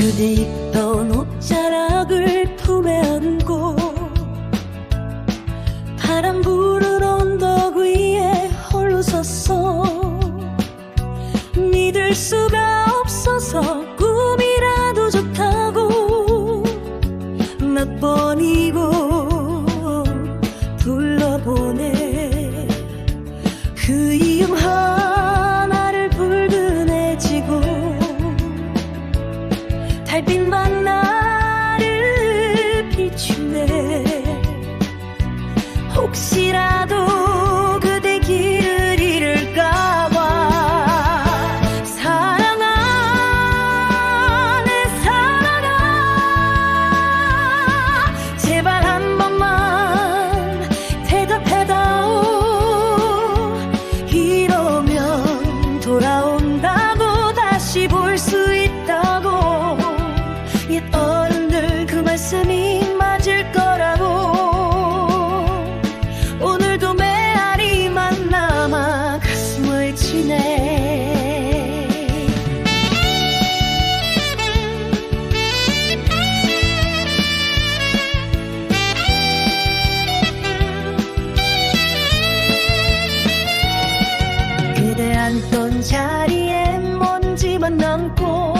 그대 입던 옷자락을 품에 안고 바람 부는 언덕 위에 홀로 섰어. 믿을 수가 자리에 먼지만 남고